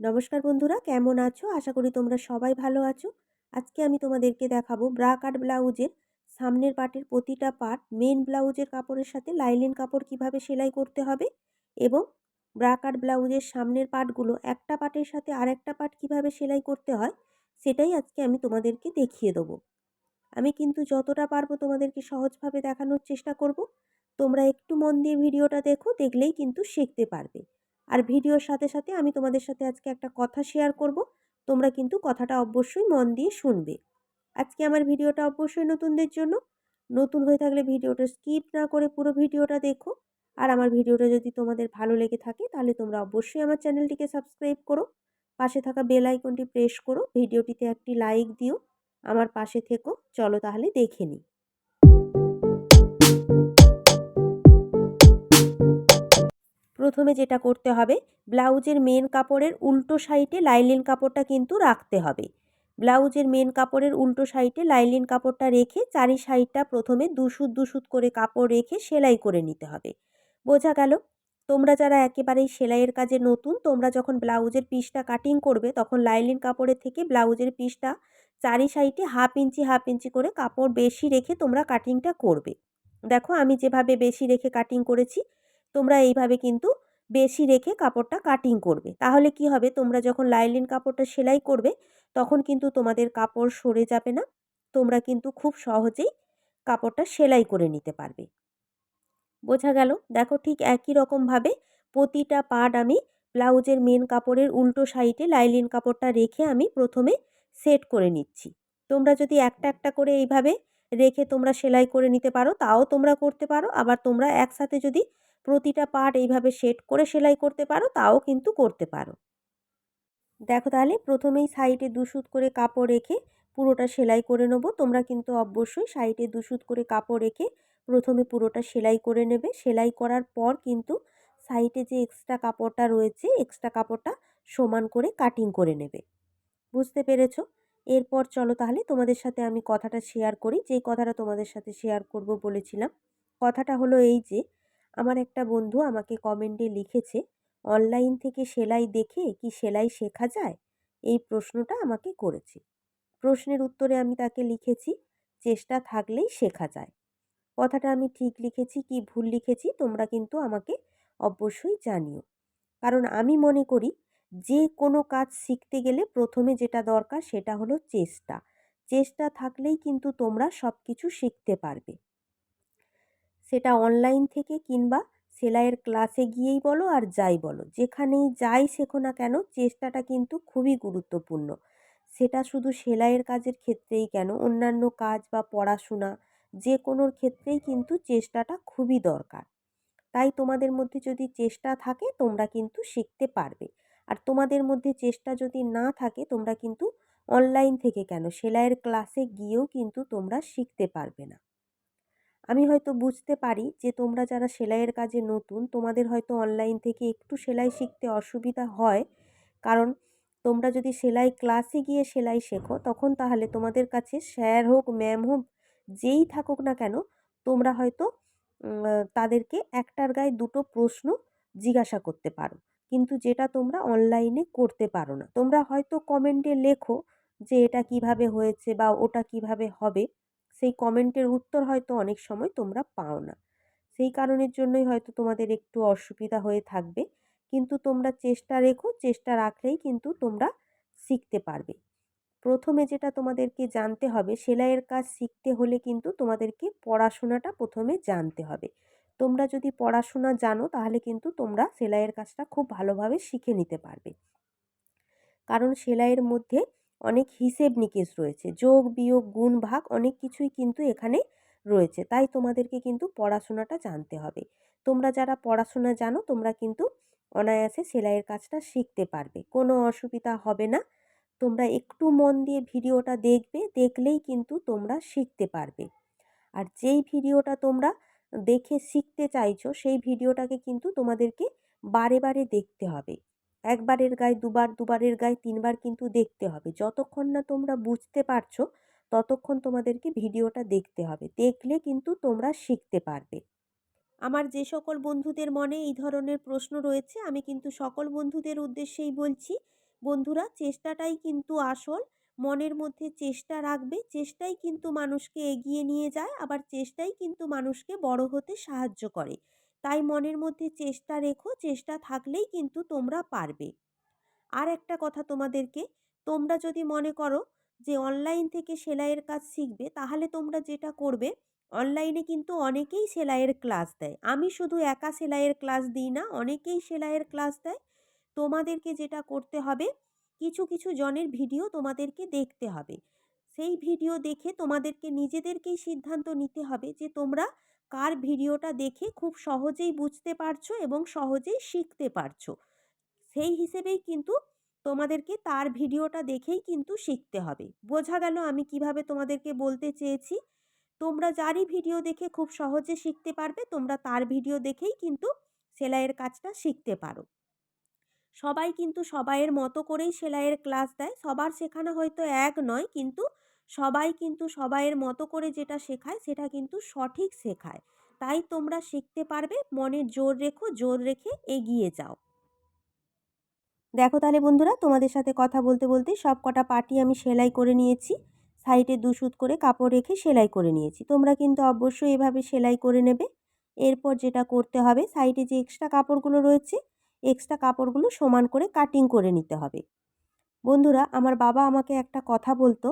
নমস্কার বন্ধুরা, কেমন আছো? আশা করি তোমরা সবাই ভালো আছো। আজকে আমি তোমাদেরকে দেখাবো ব্রা কাট ব্লাউজের সামনের পাটের প্রতিটা পার্ট মেন ব্লাউজের কাপড়ের সাথে লাইলিন কাপড় কীভাবে সেলাই করতে হবে এবং ব্রা কাট ব্লাউজের সামনের পার্টগুলো একটা পাটের সাথে আরেকটা পার্ট কীভাবে সেলাই করতে হয়, সেটাই আজকে আমি তোমাদেরকে দেখিয়ে দেবো। আমি কিন্তু যতটা পারব তোমাদেরকে সহজভাবে দেখানোর চেষ্টা করব। তোমরা একটু মন দিয়ে ভিডিওটা দেখো, দেখলেই কিন্তু শিখতে পারবে। আর ভিডিওর সাথে সাথে আমি তোমাদের সাথে আজকে একটা কথা শেয়ার করব। তোমরা কিন্তু কথাটা অবশ্যই মন দিয়ে শুনবে। আজকে আমার ভিডিওটা অবশ্যই নতুনদের জন্য। নতুন হয়ে থাকলে ভিডিওটা স্কিপ না করে পুরো ভিডিওটা দেখো। আর আমার ভিডিওটা যদি তোমাদের ভালো লেগে থাকে, তাহলে তোমরা অবশ্যই আমার চ্যানেলটিকে সাবস্ক্রাইব করো। পাশে থাকা বেল আইকনটি প্রেস করো। ভিডিওটিতে একটি লাইক দিও। আমার পাশে থেকো। চলো তাহলে দেখে নিই। প্রথমে যেটা করতে হবে, ব্লাউজের মেন কাপড়ের উল্টো সাইডে লাইলিন কাপড়টা কিন্তু রাখতে হবে। ব্লাউজের মেন কাপড়ের উল্টো সাইডে লাইলিন কাপড়টা রেখে চারি সাইডটা প্রথমে দুশুদ দুশুদ করে কাপড় রেখে সেলাই করে নিতে হবে। বোঝা গেল? তোমরা যারা একেবারেই সেলাইয়ের কাজে নতুন, তোমরা যখন ব্লাউজের পিসটা কাটিং করবে, তখন লাইলিন কাপড়ের থেকে ব্লাউজের পিসটা চারি সাইডে হাফ ইঞ্চি হাফ ইঞ্চি করে কাপড় বেশি রেখে তোমরা কাটিংটা করবে। দেখো, আমি যেভাবে বেশি রেখে কাটিং করেছি তোমরা এইভাবে কিন্তু বেশি রেখে কাপড়টা কাটিং করবে। তাহলে কি হবে? তোমরা যখন লাইলিন কাপড়টা সেলাই করবে, তখন কিন্তু তোমাদের কাপড় সরে যাবে না। তোমরা কিন্তু খুব সহজেই কাপড়টা সেলাই করে নিতে পারবে। বোঝা গেল? দেখো ঠিক একই রকমভাবে প্রতিটা পার্ট আমি ব্লাউজের মেন কাপড়ের উল্টো সাইডে লাইলিন কাপড়টা রেখে আমি প্রথমে সেট করে নিচ্ছি। তোমরা যদি একটা একটা করে এইভাবে রেখে তোমরা সেলাই করে নিতে পারো, তাও তোমরা করতে পারো। আবার তোমরা একসাথে যদি প্রতিটা পার্ট এইভাবে সেট করে সেলাই করতে পারো, তাও কিন্তু করতে পারো। দেখো তাহলে প্রথমেই সাইডে দুশুত করে কাপড় রেখে পুরোটা সেলাই করে নেব। তোমরা কিন্তু অবশ্যই সাইডে দুশুত করে কাপড় রেখে প্রথমে পুরোটা সেলাই করে নেবে। সেলাই করার পর কিন্তু সাইডে যে এক্সট্রা কাপড়টা রয়েছে এক্সট্রা কাপড়টা সমান করে কাটিং করে নেবে। বুঝতে পেরেছ? এরপর চলো তাহলে তোমাদের সাথে আমি কথাটা শেয়ার করি। যেই কথাটা তোমাদের সাথে শেয়ার করব বলেছিলাম, কথাটা হলো এই যে আমার একটা বন্ধু আমাকে কমেন্টে লিখেছে, অনলাইন থেকে সেলাই দেখে কি সেলাই শেখা যায়? এই প্রশ্নটা আমাকে করেছে। প্রশ্নের উত্তরে আমি তাকে লিখেছি, চেষ্টা থাকলেই শেখা যায়। কথাটা আমি ঠিক লিখেছি কি ভুল লিখেছি তোমরা কিন্তু আমাকে অবশ্যই জানিও। কারণ আমি মনে করি, যে কোনো কাজ শিখতে গেলে প্রথমে যেটা দরকার সেটা হলো চেষ্টা। চেষ্টা থাকলেই কিন্তু তোমরা সব কিছু শিখতে পারবে। সেটা অনলাইন থেকে কিংবা সেলাইয়ের ক্লাসে গিয়েই বলো আর যাই বলো। যেখানেই যাই শেখো না কেন, চেষ্টাটা কিন্তু খুবই গুরুত্বপূর্ণ। সেটা শুধু সেলাইয়ের কাজের ক্ষেত্রেই কেন, অন্যান্য কাজ বা পড়াশোনা যে কোনোর ক্ষেত্রেই কিন্তু চেষ্টাটা খুবই দরকার। তাই তোমাদের মধ্যে যদি চেষ্টা থাকে, তোমরা কিন্তু শিখতে পারবে। আর তোমাদের মধ্যে চেষ্টা যদি না থাকে, তোমরা কিন্তু অনলাইন থেকে কেন, সেলাইয়ের ক্লাসে গিয়েও কিন্তু তোমরা শিখতে পারবে না। আমি হয়তো বুঝতে পারি যে তোমরা যারা সেলাইয়ের কাজে নতুন, তোমাদের হয়তো অনলাইন থেকে একটু সেলাই শিখতে অসুবিধা হয়। কারণ তোমরা যদি সেলাই ক্লাসে গিয়ে সেলাই শেখো, তখন তাহলে তোমাদের কাছে স্যার হোক ম্যাম হোক, যেই থাকুক না কেন, তোমরা হয়তো তাদেরকে একটার গায়ে দুটো প্রশ্ন জিজ্ঞাসা করতে পারো। কিন্তু যেটা তোমরা অনলাইনে করতে পারো না। তোমরা হয়তো কমেন্টে লেখো যে এটা কীভাবে হয়েছে বা ওটা কীভাবে হবে। সেই কমেন্টের উত্তর হয়তো অনেক সময় তোমরা পাও না। সেই কারণের জন্যই হয়তো তোমাদের একটু অসুবিধা হয়ে থাকবে। কিন্তু তোমরা চেষ্টা রেখো, চেষ্টা রাখলেই কিন্তু তোমরা শিখতে পারবে। প্রথমে যেটা তোমাদেরকে জানতে হবে, সেলাইয়ের কাজ শিখতে হলে কিন্তু তোমাদেরকে পড়াশোনাটা প্রথমে জানতে হবে। তোমরা যদি পড়াশোনা জানো, তাহলে কিন্তু তোমরা সেলাইয়ের কাজটা খুব ভালোভাবে শিখে নিতে পারবে। কারণ সেলাইয়ের মধ্যে অনেক হিসেব নিকেশ রয়েছে। যোগ, বিয়োগ, গুণ, ভাগ অনেক কিছুই কিন্তু এখানে রয়েছে। তাই তোমাদেরকে কিন্তু পড়াশোনাটা জানতে হবে। তোমরা যারা পড়াশোনা জানো, তোমরা কিন্তু অনায়াসে সেলাইয়ের কাজটা শিখতে পারবে। কোনো অসুবিধা হবে না। তোমরা একটু মন দিয়ে ভিডিওটা দেখবে, দেখলেই কিন্তু তোমরা শিখতে পারবে। আর যেই ভিডিওটা তোমরা দেখে শিখতে চাইছো, সেই ভিডিওটাকে কিন্তু তোমাদেরকে বারে বারে দেখতে হবে। একবারের গায়ে, দুবার, দুবারের গায়ে, তিনবার কিন্তু দেখতে হবে। যতক্ষণ না তোমরা বুঝতে পারছ, ততক্ষণ তোমাদেরকে ভিডিওটা দেখতে হবে। দেখলে কিন্তু তোমরা শিখতে পারবে। আমার যে সকল বন্ধুদের মনে এই ধরনের প্রশ্ন রয়েছে, আমি কিন্তু সকল বন্ধুদের উদ্দেশ্যেই বলছি, বন্ধুরা, চেষ্টাটাই কিন্তু আসল। মনের মধ্যে চেষ্টা রাখবে, চেষ্টাই কিন্তু মানুষকে এগিয়ে নিয়ে যায়, আবার চেষ্টাই কিন্তু মানুষকে বড় হতে সাহায্য করে। তাই মনের মধ্যে চেষ্টা রেখো, চেষ্টা থাকলেই কিন্তু তোমরা পারবে। আর একটা কথা তোমাদেরকে, তোমরা যদি মনে করো যে অনলাইন থেকে সেলাইয়ের কাজ শিখবে, তাহলে তোমরা যেটা করবে, অনলাইনে কিন্তু অনেকেই সেলাইয়ের ক্লাস দেয়। আমি শুধু একা সেলাইয়ের ক্লাস দিই না, অনেকেই সেলাইয়ের ক্লাস দেয়। তোমাদেরকে যেটা করতে হবে, কিছু কিছু জনের ভিডিও তোমাদেরকে দেখতে হবে। সেই ভিডিও দেখে তোমাদেরকে নিজেদেরকেই সিদ্ধান্ত নিতে হবে যে তোমরা কার ভিডিওটা দেখে খুব সহজেই বুঝতে পারছ এবং সহজেই শিখতে পারছ। সেই হিসেবেই কিন্তু তোমাদেরকে তার ভিডিওটা দেখেই কিন্তু শিখতে হবে। বোঝা গেল আমি কীভাবে তোমাদেরকে বলতে চেয়েছি। তোমরা যারই ভিডিও দেখে খুব সহজে শিখতে পারবে, তোমরা তার ভিডিও দেখেই কিন্তু সেলাইয়ের কাজটা শিখতে পারো। সবাই কিন্তু সবাইয়ের মতো করেই সেলাইয়ের ক্লাস দেয়। সবার শেখানো হয়তো এক নয়, কিন্তু সবাই কিন্তু সবাইয়ের মতো করে যেটা শেখায়, সেটা কিন্তু সঠিক শেখায়। তাই তোমরা শিখতে পারবে, মনে জোর রেখো, জোর রেখে এগিয়ে যাও। দেখো তাহলে বন্ধুরা, তোমাদের সাথে কথা বলতে বলতে সব কটা পাটি আমি সেলাই করে নিয়েছি। সাইডে দু সুত করে কাপড় রেখে সেলাই করে নিয়েছি। তোমরা কিন্তু অবশ্যই এভাবে সেলাই করে নেবে। এরপর যেটা করতে হবে, সাইডে যে এক্সট্রা কাপড়গুলো রয়েছে এক্সট্রা কাপড়গুলো সমান করে কাটিং করে নিতে হবে। বন্ধুরা, আমার বাবা আমাকে একটা কথা বলতো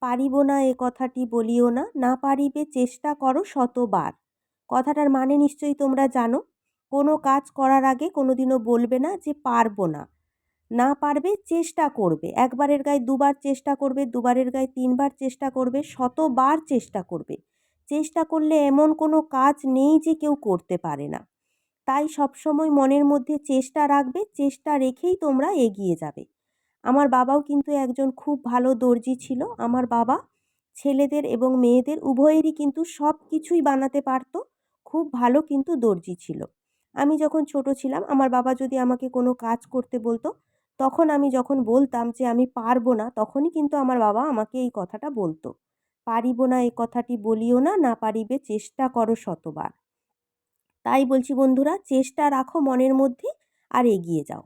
পারিব না এ কথাটি বলিও না না পারিবে চেষ্টা করো শতবার। কথাটার মানে নিশ্চয়ই তোমরা জানো, কোনো কাজ করার আগে কোনো দিনও বলবে না যে পারব না। না পারবে চেষ্টা করবে, একবারের গায়ে দুবার চেষ্টা করবে, দুবারের গায়ে তিনবার চেষ্টা করবে, শতবার চেষ্টা করবে। চেষ্টা করলে এমন কোনো কাজ নেই যে কেউ করতে পারে না। তাই সবসময় মনের মধ্যে চেষ্টা রাখবে, চেষ্টা রেখেই তোমরা এগিয়ে যাবে। আমার বাবাও কিন্তু একজন খুব ভালো দর্জি ছিল। আমার বাবা ছেলেদের এবং মেয়েদের উভয়েরই কিন্তু সব কিছুই বানাতে পারতো, খুব ভালো কিন্তু দর্জি ছিল। আমি যখন ছোট ছিলাম, আমার বাবা যদি আমাকে কোনো কাজ করতে বলতো, তখন আমি যখন বলতাম যে আমি পারব না, তখনই কিন্তু আমার বাবা আমাকে এই কথাটা বলতো। পারিব না, এই কথাটি বলিও না না পারিবে, চেষ্টা করো শতবার। তাই বলছি, বন্ধুরা, চেষ্টা রাখো মনের মধ্যে আর এগিয়ে যাও।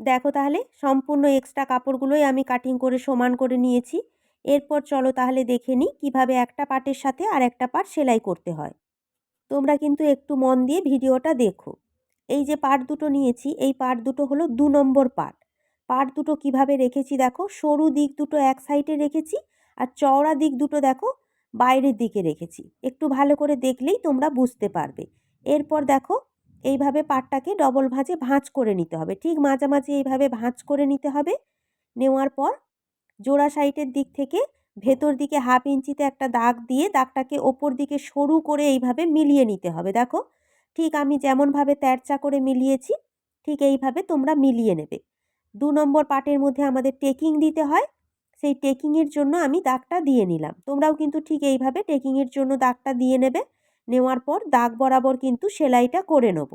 দেখো তাহলে, সম্পূর্ণ এক্সট্রা কাপড়গুলোই আমি কাটিং করে সমান করে নিয়েছি। এরপর চলো তাহলে দেখে নিই কীভাবে একটা পাটের সাথে আর একটা পাট সেলাই করতে হয়। তোমরা কিন্তু একটু মন দিয়ে ভিডিওটা দেখো। এই যে পাট দুটো নিয়েছি, এই পাট দুটো হলো দু নম্বর পাট। পাট দুটো কীভাবে রেখেছি দেখো, সরু দিক দুটো এক সাইডে রেখেছি আর চওড়া দিক দুটো দেখো বাইরের দিকে রেখেছি। একটু ভালো করে দেখলেই তোমরা বুঝতে পারবে। এরপর দেখো এইভাবে পাটটাকে ডবল ভাঁজে ভাঁজ করে নিতে হবে। ঠিক মাঝামাঝি এইভাবে ভাঁজ করে নিতে হবে। নেওয়ার পর জোড়া সাইটের দিক থেকে ভেতর দিকে হাফ ইঞ্চিতে একটা দাগ দিয়ে দাগটাকে ওপর দিকে সরু করে এইভাবে মিলিয়ে নিতে হবে। দেখো, ঠিক আমি যেমনভাবে তেরচা করে মিলিয়েছি, ঠিক এইভাবে তোমরা মিলিয়ে নেবে। দু নম্বর পাটের মধ্যে আমাদের টেকিং দিতে হয়। সেই টেকিংয়ের জন্য আমি দাগটা দিয়ে নিলাম। তোমরাও কিন্তু ঠিক এইভাবে টেকিংয়ের জন্য দাগটা দিয়ে নেবে। নেওয়ার পর দাগ বরাবর কিন্তু সেলাইটা করে নেব।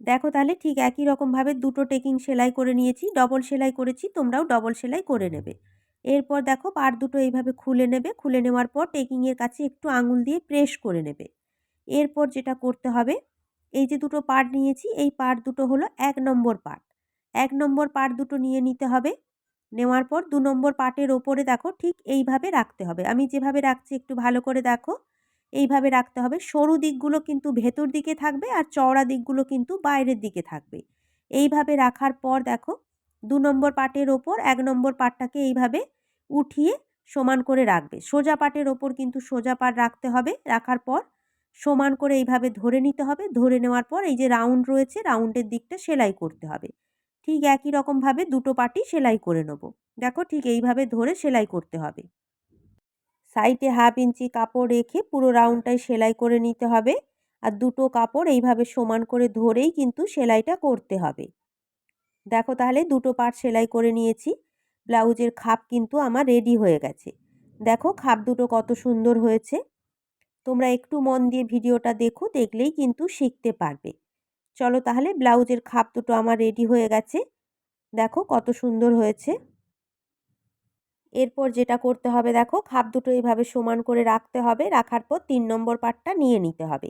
দেখো তাহলে ঠিক একই রকমভাবে দুটো টেকিং সেলাই করে নিয়েছি, ডবল সেলাই করেছি, তোমরাও ডবল সেলাই করে নেবে। এরপর দেখো পার দুটো এইভাবে খুলে নেবে, খুলে নেওয়ার পর টেকিংয়ের কাছে একটু আঙুল দিয়ে প্রেস করে নেবে। এরপর যেটা করতে হবে, এই যে দুটো পার্ট নিয়েছি, এই পার্ট দুটো হলো এক নম্বর পার্ট এক নম্বর পার্ট দুটো নিয়ে নিতে হবে নেওয়ার পর দু নম্বর পার্টের ওপরে দেখো ঠিক এইভাবে রাখতে হবে। আমি যেভাবে রাখছি একটু ভালো করে দেখো। এইভাবে রাখতে হবে। সরু দিকগুলো কিন্তু ভেতর দিকে থাকবে আর চওড়া দিকগুলো কিন্তু বাইরের দিকে থাকবে। এইভাবে রাখার পর দেখো দু নম্বর পাটের ওপর এক নম্বর পাটটাকে এইভাবে উঠিয়ে সমান করে রাখবে। সোজা পাটের ওপর কিন্তু সোজা পাট রাখতে হবে। রাখার পর সমান করে এইভাবে ধরে নিতে হবে। ধরে নেওয়ার পর এই যে রাউন্ড রয়েছে, রাউন্ডের দিকটা সেলাই করতে হবে। ঠিক একই রকমভাবে দুটো পাটি সেলাই করে নেব। দেখো ঠিক এইভাবে ধরে সেলাই করতে হবে। সাইডে হাফ ইঞ্চি কাপড় রেখে পুরো রাউন্ডটাই সেলাই করে নিতে হবে। আর দুটো কাপড় এইভাবে সমান করে ধরেই কিন্তু সেলাইটা করতে হবে। দেখো তাহলে দুটো পাট সেলাই করে নিয়েছি। ব্লাউজের খাপ কিন্তু আমার রেডি হয়ে গেছে। দেখো খাপ দুটো কত সুন্দর হয়েছে। তোমরা একটু মন দিয়ে ভিডিওটা দেখো, দেখলেই কিন্তু শিখতে পারবে। চলো তাহলে ব্লাউজের খাপ দুটো আমার রেডি হয়ে গেছে। দেখো কত সুন্দর হয়েছে। এরপর যেটা করতে হবে দেখো, খাপ দুটো এইভাবে সমান করে রাখতে হবে, রাখার পর তিন নম্বর পাটটা নিয়ে নিতে হবে।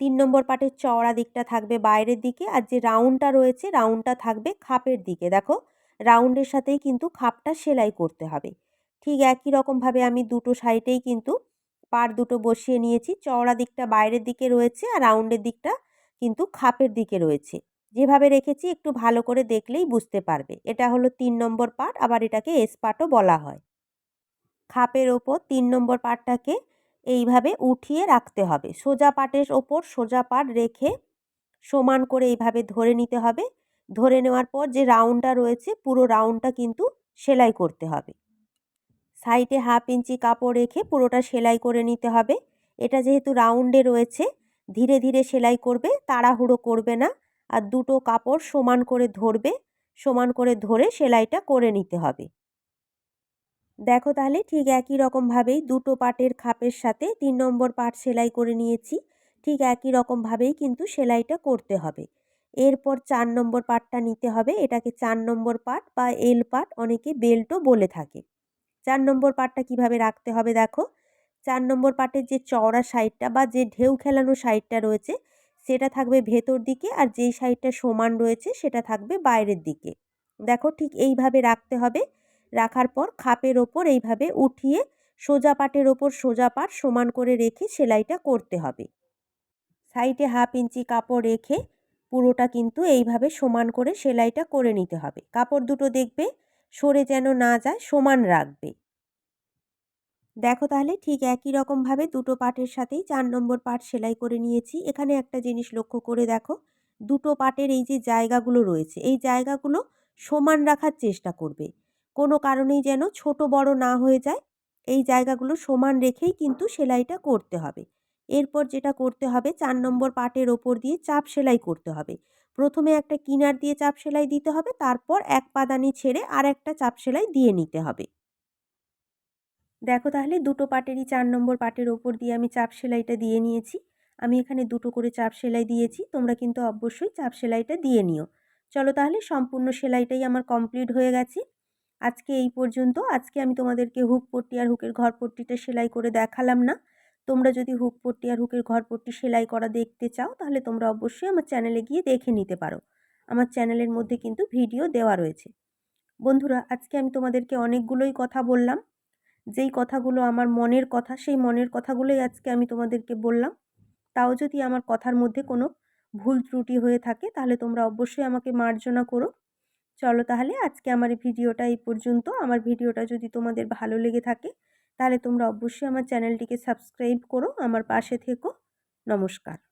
তিন নম্বর পাটের চওড়া দিকটা থাকবে বাইরের দিকে আর যে রাউন্ডটা রয়েছে রাউন্ডটা থাকবে খাপের দিকে। দেখো, রাউন্ডের সাথেই কিন্তু খাপটা সেলাই করতে হবে। ঠিক একই রকমভাবে আমি দুটো সাইডেই কিন্তু পার দুটো বসিয়ে নিয়েছি। চওড়া দিকটা বাইরের দিকে রয়েছে আর রাউন্ডের দিকটা কিন্তু খাপের দিকে রয়েছে। যেভাবে রেখেছি একটু ভালো করে দেখলেই বুঝতে পারবে। এটা হলো তিন নম্বর পার্ট, আবার এটাকে এস পার্টও বলা হয়। খাপের ওপর তিন নম্বর পার্টটাকে এইভাবে উঠিয়ে রাখতে হবে। সোজা পাটের ওপর সোজা পাট রেখে সমান করে এইভাবে ধরে নিতে হবে। ধরে নেওয়ার পর যে রাউন্ডটা রয়েছে, পুরো রাউন্ডটা কিন্তু সেলাই করতে হবে। সাইডে হাফ ইঞ্চি কাপড় রেখে পুরোটা সেলাই করে নিতে হবে। এটা যেহেতু রাউন্ডে রয়েছে ধীরে ধীরে সেলাই করবে, তাড়াহুড়ো করবে না। আর দুটো কাপড় সমান করে ধরবে, সমান করে ধরে সেলাইটা করে নিতে হবে। দেখো তাহলে ঠিক একই রকমভাবেই দুটো পাটের খাপের সাথে তিন নম্বর পাট সেলাই করে নিয়েছি। ঠিক একই রকমভাবেই কিন্তু সেলাইটা করতে হবে। এরপর চার নম্বর পাটটা নিতে হবে। এটাকে চার নম্বর পাট বা এল পাট অনেকে বেল্টও বলে থাকে। চার নম্বর পাটটা কীভাবে রাখতে হবে দেখো। চার নম্বর পাটের যে চওড়া সাইডটা বা যে ঢেউ খেলানো সাইডটা রয়েছে, সেটা থাকবে ভেতর দিকে আর যেই সাইডটা সমান রয়েছে, সেটা থাকবে বাইরের দিকে। দেখো ঠিক এইভাবে রাখতে হবে। রাখার পর খাপের ওপর এইভাবে উঠিয়ে সোজা পাটের ওপর সোজা পাট সমান করে রেখে সেলাইটা করতে হবে। সাইডে হাফ ইঞ্চি কাপড় রেখে পুরোটা কিন্তু এইভাবে সমান করে সেলাইটা করে নিতে হবে। কাপড় দুটো দেখবে সরে যেন না যায়, সমান রাখবে। দেখো তাহলে ঠিক একই রকমভাবে দুটো পাটের সাথেই চার নম্বর পাট সেলাই করে নিয়েছি। এখানে একটা জিনিস লক্ষ্য করে দেখো, দুটো পাটের এই যে জায়গাগুলো রয়েছে, এই জায়গাগুলো সমান রাখার চেষ্টা করবে। কোনো কারণেই যেন ছোট বড় না হয়ে যায়, এই জায়গাগুলো সমান রেখেই কিন্তু সেলাইটা করতে হবে। এরপর যেটা করতে হবে, চার নম্বর পাটের ওপর দিয়ে চাপ সেলাই করতে হবে। প্রথমে একটা কিনার দিয়ে চাপ সেলাই দিতে হবে, তারপর এক পাদানি ছেড়ে আর একটা চাপ সেলাই দিয়ে নিতে হবে। দেখো তাহলে দুটো পাটেরই চার নম্বর পাটের ওপর দিয়ে আমি চাপ সেলাইটা দিয়ে নিয়েছি। আমি এখানে দুটো করে চাপ সেলাই দিয়েছি, তোমরা কিন্তু অবশ্যই চাপ সেলাইটা দিয়ে নিও। চলো তাহলে সম্পূর্ণ সেলাইটাই আমার কমপ্লিট হয়ে গেছে। আজকে এই পর্যন্ত, আজকে আমি তোমাদেরকে হুক পট্টি আর হুকের ঘর পট্টিটা সেলাই করে দেখালাম না। তোমরা যদি হুক পট্টি আর হুকের ঘর পট্টি সেলাই করা দেখতে চাও, তাহলে তোমরা অবশ্যই আমার চ্যানেলে গিয়ে দেখে নিতে পারো। আমার চ্যানেলের মধ্যে কিন্তু ভিডিও দেওয়া রয়েছে। বন্ধুরা, আজকে আমি তোমাদেরকে অনেকগুলোই কথা বললাম। যেই কথাগুলো আমার মনের কথা, সেই মনের কথাগুলোই আজকে আমি তোমাদেরকে বললাম। তাও যদি আমার কথার মধ্যে কোনো ভুল ত্রুটি হয়ে থাকে, তাহলে তোমরা অবশ্যই আমাকে মার্জনা করো। চলো তাহলে আজকে আমার এই ভিডিওটা এই পর্যন্ত। আমার ভিডিওটা যদি তোমাদের ভালো লেগে থাকে, তাহলে তোমরা অবশ্যই আমার চ্যানেলটিকে সাবস্ক্রাইব করো। আমার পাশে থেকো। নমস্কার।